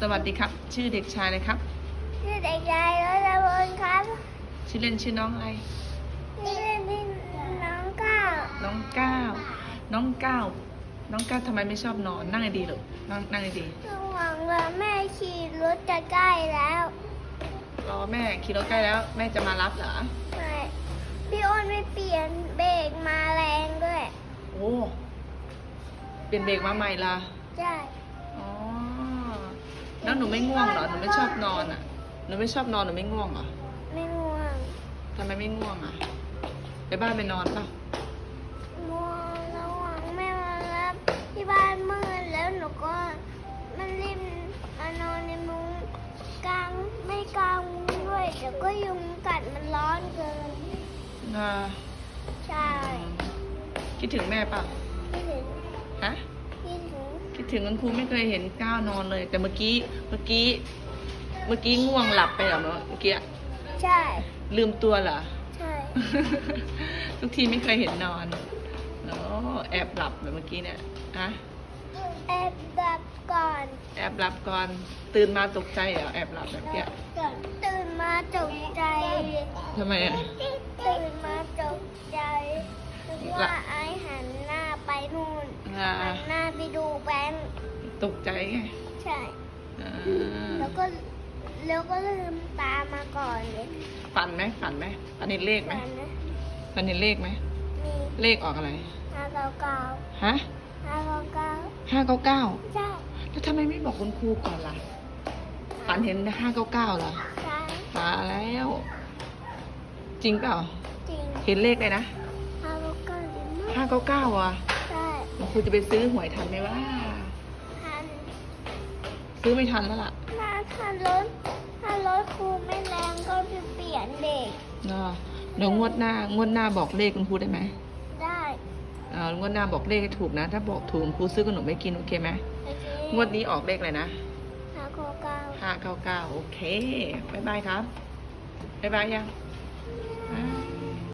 สวัสดีครับ ชื่อเด็กชายเลยครับ ชื่อเด็กชายรถบลครับ ชื่อเล่นชื่อน้องอะไรนี่เป็นพี่น้องก้าวน้องก้าวน้องก้าวน้องก้าวทำไมไม่ชอบนอน นั่งให้ดีหรอนั่งนั่งให้ดีระหวังว่าแม่ขี่รถจะใกล้แล้ว รอแม่ขี่รถใกล้แล้ว แม่จะมารับเหรอไม่พี่อ้นไม่เปลี่ยนเบรกมาแรงด้วย โอ้ เปลี่ยนเบรกมาใหม่ละใช่อ๋อ แล้วหนูไม่ง่วงเหรอ หนูไม่ชอบนอนอะ หนูไม่ชอบนอนหนูไม่ง่วงเหรอไม่ง่วงทำไมไม่ง่วงอะไปบ้านไปนอนเปล่าง่วงระหวังแม่มารับที่บ้านมืดแล้วหนูก็มันรีบมานอนในมุ้งกลางไม่กลางมุ้งด้วยเดี๋ยวก็ยุงกัดมันร้อนเกินอ่าใช่ คิดถึงแม่เปล่าพี่ถึงฮะพี่ ถึงคิดถึงคุณครูไม่เคยเห็นก้าวนอนเลย แต่เมื่อกี้เมื่อกี้ เมื่อกี้ง่วงหลับไปเหรอเมื่อกี้อะใช่ ลืมตัวเหรอใช่ ทุกทีไม่เคยเห็นนอนโอ้แอบหลับแบบเมื่อกี้เนี่ยฮะแอบดับก่อน แอบหลับก่อนตื่นมาตกใจเหรอแอบหลับแบบเนี้ยก่อนตื่นมาตกใจทำไมอะตื่นมาตกใจนึกว่าไอหันหน้าไปนู่นอ่าหันหน้าไปดูแบงค์ ตกใจไงใช่ อ่าแล้วก็แล้วก็ลืมตามาก่อนเลยฝันไหมฝันไหมฝันเห็นเลขไหมฝันนะฝันเห็นเลขไหมมีเลขออกอะไรห้าเก้าเก้าฮะห้าเก้าเก้าห้าเก้าเก้าใช่แล้วทำไมไม่บอกคุณครูก่อนล่ะฝันเห็นห้าเก้าเก้าเหรอใช่ตายแล้ว จริงเปล่า จริงเห็นเลขเลยนะห้าเก้าเก้าจริงมาห้ากเก้าเก้าอะใช่ คุณครูจะไปซื้อหวยทันไหมว่าทัน ซื้อไม่ทันแล้วล่ะถ้าถ้ารถถ้ารถครูไม่แรงก็จะเปลี่ยนเด็กเนาะเดี๋ยวงวดหน้างวดหน้าบอกเลขคุณครูได้ไหมได้เอองวดหน้าบอกเลขให้ถูกนะ ถ้าบอกถูกคุณครูซื้อขนมไม่กินโอเคไหมโอเคงวดนี้ออกเลขอะไรนะห้าเก้าเก้าห้าเก้าเก้าโอเคบายบายครับบายบายยัง